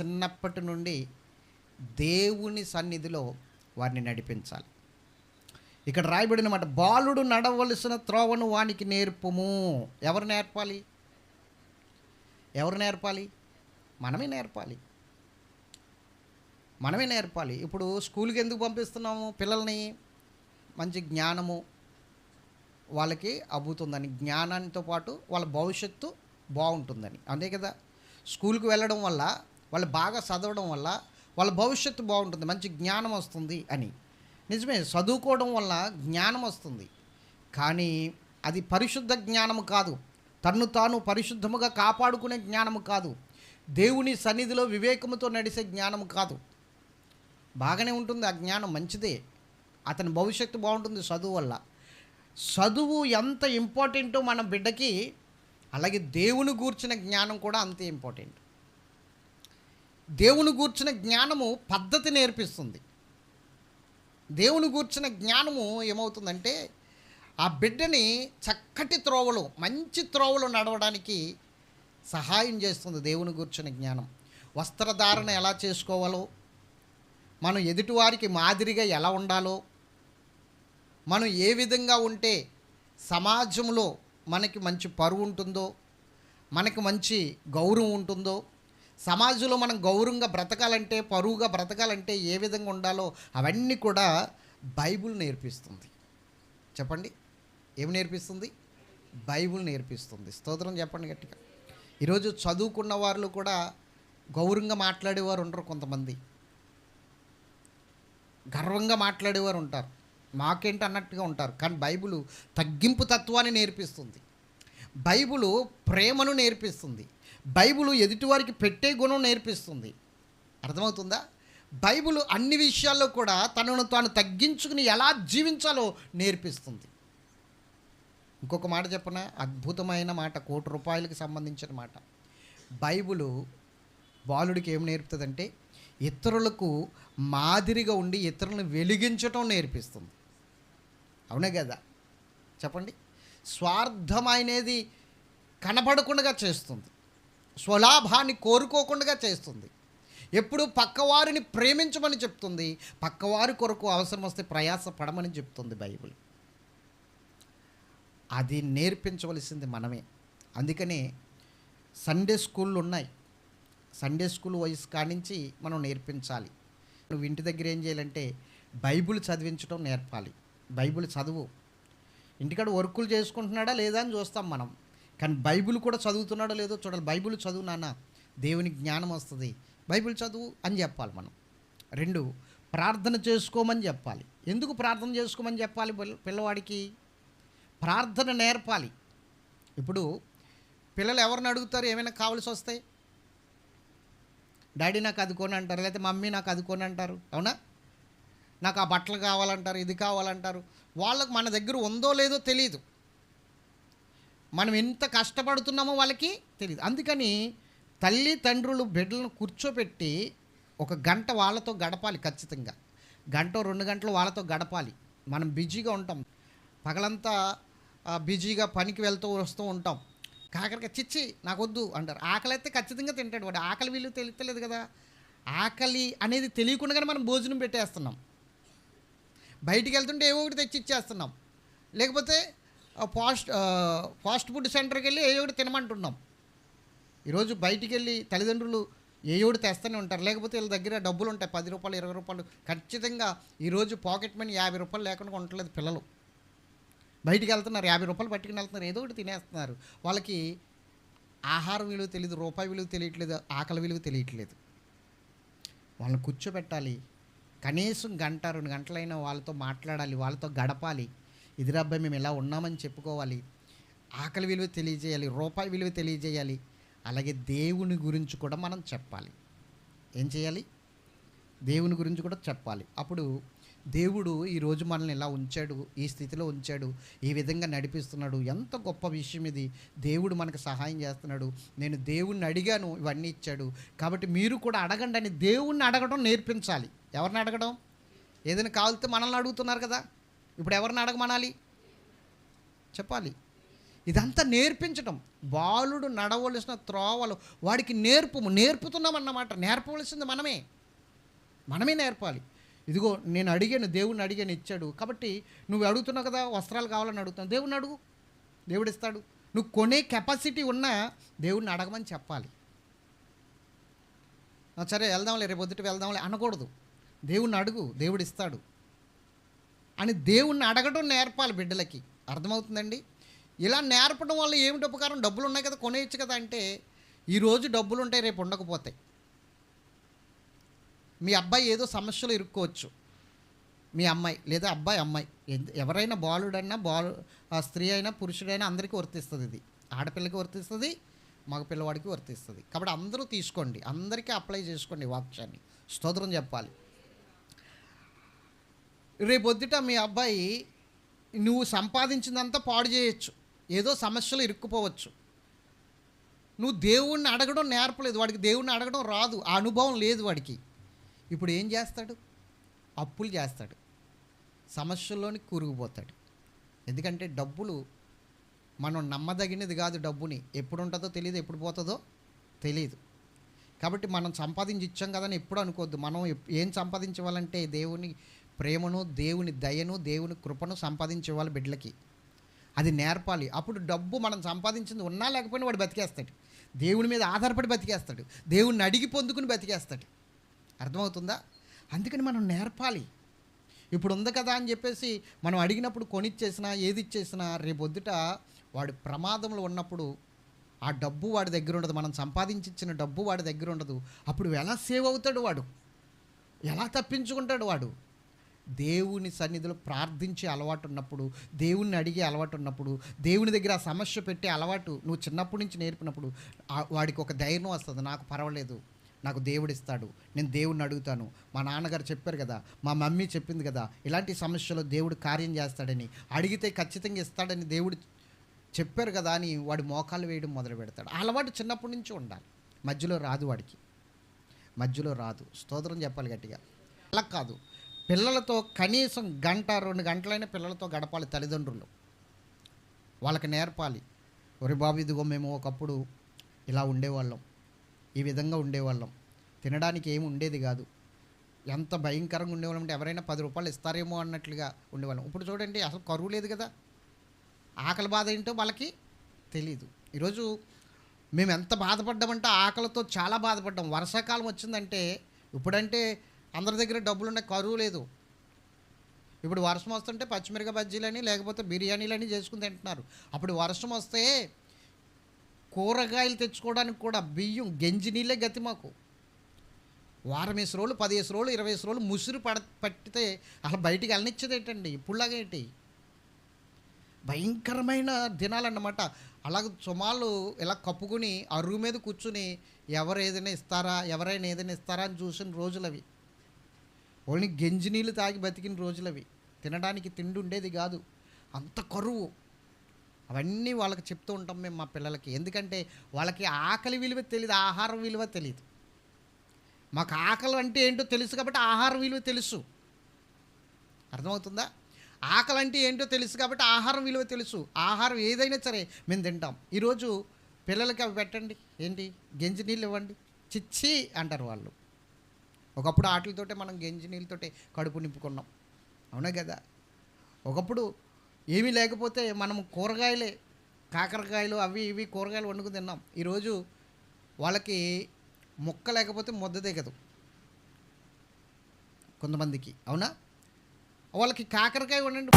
చిన్నప్పటి నుండి దేవుని సన్నిధిలో వారిని నడిపించాలి. ఇక్కడ రాయబడిన మాట బాలుడు నడవలసిన త్రోవను వానికి నేర్పము. ఎవరు నేర్పాలి? ఎవరు నేర్పాలి? మనమే నేర్పాలి. మనమే నేర్పాలి. ఇప్పుడు స్కూల్కి ఎందుకు పంపిస్తున్నాము? పిల్లల్ని మంచి జ్ఞానము వాళ్ళకి అబ్బుతుందని జ్ఞానానితో పాటు వాళ్ళ భవిష్యత్తు బాగుంటుందని. అంతే కదా? స్కూల్కి వెళ్ళడం వల్ల వాళ్ళు బాగా చదవడం వల్ల వాళ్ళ భవిష్యత్తు బాగుంటుంది మంచి జ్ఞానం వస్తుంది అని. నిజమే చదువుకోవడం వల్ల జ్ఞానం వస్తుంది. కానీ అది పరిశుద్ధ జ్ఞానము కాదు. తన్ను తాను పరిశుద్ధముగా కాపాడుకునే జ్ఞానము కాదు. దేవుని సన్నిధిలో వివేకముతో నడిచే జ్ఞానము కాదు. బాగానే ఉంటుంది ఆ జ్ఞానం మంచిదే. అతని భవిష్యత్తు బాగుంటుంది చదువు వల్ల. చదువు ఎంత ఇంపార్టెంటో మన బిడ్డకి అలాగే దేవుని గూర్చిన జ్ఞానం కూడా అంతే ఇంపార్టెంట్. దేవుని గూర్చిన జ్ఞానము పద్ధతి నేర్పిస్తుంది. దేవుని గూర్చిన జ్ఞానము ఏమవుతుందంటే ఆ బిడ్డని చక్కటి త్రోవలు మంచి త్రోవలు నడవడానికి సహాయం చేస్తుంది దేవుని గూర్చిన జ్ఞానం. వస్త్రధారణ ఎలా చేసుకోవాలో మనం ఎదుటివారికి మాదిరిగా ఎలా ఉండాలో మనం ఏ విధంగా ఉంటే సమాజంలో మనకి మంచి పరువు ఉంటుందో మనకి మంచి గౌరవం ఉంటుందో సమాజంలో మనం గౌరవంగా బ్రతకాలంటే పరువుగా బ్రతకాలంటే ఏ విధంగా ఉండాలో అవన్నీ కూడా బైబుల్ నేర్పిస్తుంది. చెప్పండి? ఏమి నేర్పిస్తుంది? బైబుల్ నేర్పిస్తుంది. స్తోత్రం చెప్పండి గట్టిగా. ఈరోజు చదువుకున్న వాళ్ళు కూడా గౌరవంగా మాట్లాడేవారు ఉండరు కొంతమంది. గర్వంగా మాట్లాడేవారు ఉంటారు. మాకేంటి అన్నట్టుగా ఉంటారు. కానీ బైబిల్ తగ్గింపు తత్వాన్ని నేర్పిస్తుంది. బైబిలు ప్రేమను నేర్పిస్తుంది. బైబుల్ ఎదుటివారికి పెట్టే గుణం నేర్పిస్తుంది. అర్థమవుతుందా? బైబుల్ అన్ని విషయాల్లో కూడా తనను తాను తగ్గించుకుని ఎలా జీవించాలో నేర్పిస్తుంది. ఇంకొక మాట చెప్పన? అద్భుతమైన మాట కోటి రూపాయలకు సంబంధించిన మాట. బైబిలు బాలుడికి ఏం నేర్పుతుందంటే ఇతరులకు మాదిరిగా ఉండి ఇతరులను వెలిగించటం నేర్పిస్తుంది. అవునే కదా? చెప్పండి. స్వార్థమైనది కనపడకుండా చేస్తుంది. స్వలాభాన్ని కోరుకోకుండా చేస్తుంది. ఎప్పుడు పక్కవారిని ప్రేమించమని చెప్తుంది పక్కవారి కొరకు అవసరం వస్తే ప్రయాస పడమని చెప్తుంది బైబిల్. అది నేర్పించవలసింది మనమే. అందుకనే సండే స్కూళ్ళు ఉన్నాయి సండే స్కూల్ వయసు కానించి మనం నేర్పించాలి. నువ్వు ఇంటి దగ్గర ఏం చేయాలంటే బైబిల్ చదివించడం నేర్పాలి. బైబిల్ చదువు. ఇంటికాడ వర్కులు చేసుకుంటున్నాడా లేదా అని చూస్తాం మనం. కానీ బైబిల్ కూడా చదువుతున్నాడో లేదో చూడాలి. బైబిల్ చదువు నాన్న దేవునికి జ్ఞానం వస్తుంది. బైబిల్ చదువు అని చెప్పాలి మనం. రెండు ప్రార్థన చేసుకోమని చెప్పాలి. ఎందుకు ప్రార్థన చేసుకోమని చెప్పాలి పిల్ల- పిల్లవాడికి? ప్రార్థన నేర్పాలి. ఇప్పుడు పిల్లలు ఎవరిని అడుగుతారు? ఏమైనా కావాల్సి వస్తాయి డాడీ నాకు అది కొని అంటారు లేకపోతే మమ్మీ నాకు అది కొని అంటారు. అవునా? నాకు ఆ బట్టలు కావాలంటారు ఇది కావాలంటారు. వాళ్ళకు మన దగ్గర ఉందో లేదో తెలియదు మనం ఎంత కష్టపడుతున్నామో వాళ్ళకి తెలియదు అందుకని తల్లి తండ్రులు బిడ్డలను కూర్చోపెట్టి ఒక గంట వాళ్ళతో గడపాలి ఖచ్చితంగా. గంట రెండు గంటలు వాళ్ళతో గడపాలి. మనం బిజీగా ఉంటాం. పగలంతా బిజీగా పనికి వెళ్తూ వస్తూ ఉంటాం. కాకరకాయ చిచ్చి నాకు వద్దు అంటారు. ఆకలి అయితే ఖచ్చితంగా తింటాడు వాడు. ఆకలి వీళ్ళు తెలియలేదు కదా. ఆకలి అనేది తెలియకుండానే మనం భోజనం పెట్టేస్తున్నాం. బయటికి వెళ్తుంటే ఏవో ఒకటి తెచ్చి ఇచ్చేస్తున్నాం లేకపోతే ఫాస్ట్ ఫాస్ట్ ఫుడ్ సెంటర్కి వెళ్ళి ఏవో ఒకటి తినమంటున్నాం. ఈరోజు బయటికి వెళ్ళి తల్లిదండ్రులు ఏ ఒకటి తెస్తూనే ఉంటారు. లేకపోతే వీళ్ళ దగ్గర డబ్బులు ఉంటాయి. పది రూపాయలు ఇరవై రూపాయలు. ఖచ్చితంగా ఈరోజు పాకెట్ మనీ యాభై రూపాయలు లేకుండా ఉండట్లేదు పిల్లలు. బయటికి వెళ్తున్నారు. యాభై రూపాయలు పట్టుకుని వెళ్తున్నారు. ఏదో ఒకటి తినేస్తున్నారు. వాళ్ళకి ఆహారం విలువ తెలియదు రూపాయి విలువ తెలియట్లేదు ఆకలి విలువ తెలియట్లేదు. వాళ్ళని కూర్చోబెట్టాలి. కనీసం గంట రెండు గంటలైనా వాళ్ళతో మాట్లాడాలి వాళ్ళతో గడపాలి. ఇదిరా అబ్బాయి మేము ఇలా ఉన్నామని చెప్పుకోవాలి. ఆకలి విలువ తెలియజేయాలి రూపాయి విలువ తెలియజేయాలి. అలాగే దేవుని గురించి కూడా మనం చెప్పాలి. ఏం చేయాలి? దేవుని గురించి కూడా చెప్పాలి. అప్పుడు దేవుడు ఈరోజు మనల్ని ఇలా ఉంచాడు ఈ స్థితిలో ఉంచాడు ఈ విధంగా నడిపిస్తున్నాడు ఎంత గొప్ప విషయం ఇది. దేవుడు మనకు సహాయం చేస్తున్నాడు. నేను దేవుణ్ణి అడిగాను ఇవన్నీ ఇచ్చాడు. కాబట్టి మీరు కూడా అడగండి అని దేవుణ్ణి అడగడం నేర్పించాలి. ఎవరిని అడగడం? ఏదైనా కావాలితే మనల్ని అడుగుతున్నారు కదా. ఇప్పుడు ఎవరిని అడగమనాలి? చెప్పాలి. ఇదంతా నేర్పించటం. బాలుడు నడవలసిన త్రోవలు వాడికి నేర్పు నేర్పుతున్నామన్నమాట. నేర్పవలసింది మనమే. మనమే నేర్పాలి. ఇదిగో నేను అడిగాను దేవుడిని అడిగాను ఇచ్చాడు. కాబట్టి నువ్వు అడుగుతున్నావు కదా వస్త్రాలు కావాలని అడుగుతాను దేవుడిని అడుగు. దేవుడు ఇస్తాడు నువ్వు కొనే కెపాసిటీ ఉన్నా దేవుడిని అడగమని చెప్పాలి. సరే వెళ్దాంలే రేపు పొద్దుట వెళ్దాంలే అనకూడదు. దేవుణ్ణి అడుగు దేవుడు ఇస్తాడు అని దేవుణ్ణి అడగడం నేర్పాలి బిడ్డలకి. అర్థమవుతుందండి? ఇలా నేర్పడం వల్ల ఏమిటి ఉపకారం? డబ్బులు ఉన్నాయి కదా కొనేయచ్చు కదా అంటే ఈరోజు డబ్బులు ఉంటాయి రేపు ఉండకపోతాయి. మీ అబ్బాయి ఏదో సమస్యలు ఇరుక్కోవచ్చు. మీ అమ్మాయి లేదా అబ్బాయి అమ్మాయి. ఎవరైనా బాలుడైనా బాలు స్త్రీ అయినా పురుషుడైనా అందరికీ వర్తిస్తుంది ఇది. ఆడపిల్లకి వర్తిస్తుంది మగ పిల్లవాడికి వర్తిస్తుంది. కాబట్టి అందరూ తీసుకోండి. అందరికీ అప్లై చేసుకోండి వాక్యాన్ని. స్తోత్రం చెప్పాలి. రేపొద్దుట మీ అబ్బాయి నువ్వు సంపాదించిందంతా పాడు చేయొచ్చు. ఏదో సమస్యలు ఇరుక్కుపోవచ్చు. నువ్వు దేవుణ్ణి అడగడం నేర్పలేదు. వాడికి దేవుణ్ణి అడగడం రాదు. ఆ అనుభవం లేదు వాడికి. ఇప్పుడు ఏం చేస్తాడు? అప్పులు చేస్తాడు. సమస్యల్లోని కూరుకుపోతాడు. ఎందుకంటే డబ్బులు మనం నమ్మదగినది కాదు డబ్బుని. ఎప్పుడు ఉంటుందో తెలియదు ఎప్పుడు పోతుందో తెలియదు కాబట్టి మనం సంపాదించి ఇచ్చాం కదని ఎప్పుడు అనుకోవద్దు. మనం ఏం సంపాదించవాలంటే దేవుని ప్రేమను దేవుని దయను దేవుని కృపను సంపాదించేవాళ్ళు బిడ్డలకి. అది నేర్పాలి. అప్పుడు డబ్బు మనం సంపాదించింది ఉన్నా లేకపోయినా వాడు బతికేస్తాడు. దేవుని మీద ఆధారపడి బతికేస్తాడు. దేవుణ్ణి అడిగి పొందుకుని బతికేస్తాడు. అర్థమవుతుందా? అందుకని మనం నేర్పాలి. ఇప్పుడు ఉంది కదా అని చెప్పేసి మనం అడిగినప్పుడు కొనిచ్చేసినా ఏది ఇచ్చేసినా రేపొద్దుట వాడు ప్రమాదంలో ఉన్నప్పుడు ఆ డబ్బు వాడి దగ్గర ఉండదు. మనం సంపాదించిన డబ్బు వాడి దగ్గర ఉండదు. అప్పుడు ఎలా సేవ్ అవుతాడు వాడు? ఎలా తప్పించుకుంటాడు వాడు? దేవుని సన్నిధిలో ప్రార్థించే అలవాటు ఉన్నప్పుడు దేవుణ్ణి అడిగే అలవాటు ఉన్నప్పుడు దేవుని దగ్గర ఆ సమస్య పెట్టే అలవాటు నువ్వు చిన్నప్పటి నుంచి నేర్పినప్పుడు వాడికి ఒక ధైర్యం వస్తుంది. నాకు పర్వాలేదు. నాకు దేవుడు ఇస్తాడు. నేను దేవుణ్ణి అడుగుతాను. మా నాన్నగారు చెప్పారు కదా మా మమ్మీ చెప్పింది కదా ఇలాంటి సమస్యలో దేవుడు కార్యం చేస్తాడని అడిగితే ఖచ్చితంగా ఇస్తాడని దేవుడు చెప్పారు కదా అని వాడు మోకాలు వేయడం మొదలు పెడతాడు. ఆ అలవాటు చిన్నప్పటి నుంచి ఉండాలి. మధ్యలో రాదు వాడికి. మధ్యలో రాదు. స్తోత్రం చెప్పాలి గట్టిగా. అలా కాదు. పిల్లలతో కనీసం గంట రెండు గంటలైన పిల్లలతో గడపాలి తల్లిదండ్రులు. వాళ్ళకి నేర్పాలి. ఒరి బాబు ఇదిగో మేము ఒకప్పుడు ఇలా ఉండేవాళ్ళం. ఈ విధంగా ఉండేవాళ్ళం. తినడానికి ఏమి ఉండేది కాదు. ఎంత భయంకరంగా ఉండేవాళ్ళం అంటే ఎవరైనా పది రూపాయలు ఇస్తారేమో అన్నట్లుగా ఉండేవాళ్ళం. ఇప్పుడు చూడండి అసలు కరువు లేదు కదా. ఆకలి బాధ ఏంటో వాళ్ళకి తెలీదు. ఈరోజు మేము ఎంత బాధపడ్డామంటే ఆకలితో చాలా బాధపడ్డాం. వర్షాకాలం వచ్చిందంటే ఇప్పుడంటే అందరి దగ్గర డబ్బులు ఉండే కరువు లేదు. ఇప్పుడు వర్షం వస్తుంటే పచ్చిమిరక బజ్జీలని లేకపోతే బిర్యానీలని చేసుకుని తింటున్నారు. అప్పుడు వర్షం వస్తే కూరగాయలు తెచ్చుకోవడానికి కూడా బియ్యం గంజి నీళ్ళే గతి మాకు. వారం వేసి రోజులు పదిహేసి రోజులు ఇరవై వేసు రోజులు ముసురు పడ పట్టితే అసలు బయటికి వెళ్ళనిచ్చేది ఏంటండి ఇప్పుడులాగా ఏంటి భయంకరమైన దినాలన్నమాట. అలాగ చుమాలు ఇలా కప్పుకుని అరుగు మీద కూర్చుని ఎవరు ఏదైనా ఇస్తారా ఎవరైనా ఏదైనా ఇస్తారా అని చూసిన రోజులు అవి. ఓన్లీ గంజి నీళ్ళు తాగి బతికిన రోజులు అవి తినడానికి తిండి ఉండేది కాదు. అంత కరువు. అవన్నీ వాళ్ళకి చెప్తూ ఉంటాం మేము మా పిల్లలకి. ఎందుకంటే వాళ్ళకి ఆకలి విలువ తెలియదు ఆహారం విలువ తెలియదు మాకు ఆకలి అంటే ఏంటో తెలుసు కాబట్టి ఆహారం విలువ తెలుసు. అర్థమవుతుందా? ఆకలి అంటే ఏంటో తెలుసు కాబట్టి ఆహారం విలువ తెలుసు. ఆహారం ఏదైనా సరే మేము తింటాం. ఈరోజు పిల్లలకి అవి పెట్టండి. ఏంటి? గంజి నీళ్ళు ఇవ్వండి. చిచ్చి అంటారు వాళ్ళు. ఒకప్పుడు ఆటలతోటే మనం గంజి నీళ్ళతోటే కడుపు నింపుకున్నాం. అవునా కదా? ఒకప్పుడు ఏమీ లేకపోతే మనం కూరగాయలే కాకరకాయలు అవి ఇవి కూరగాయలు వండుకు తిన్నాం. ఈరోజు వాళ్ళకి ముక్క లేకపోతే ముద్ద దిగదు కొంతమందికి. అవునా? వాళ్ళకి కాకరకాయ వండండి.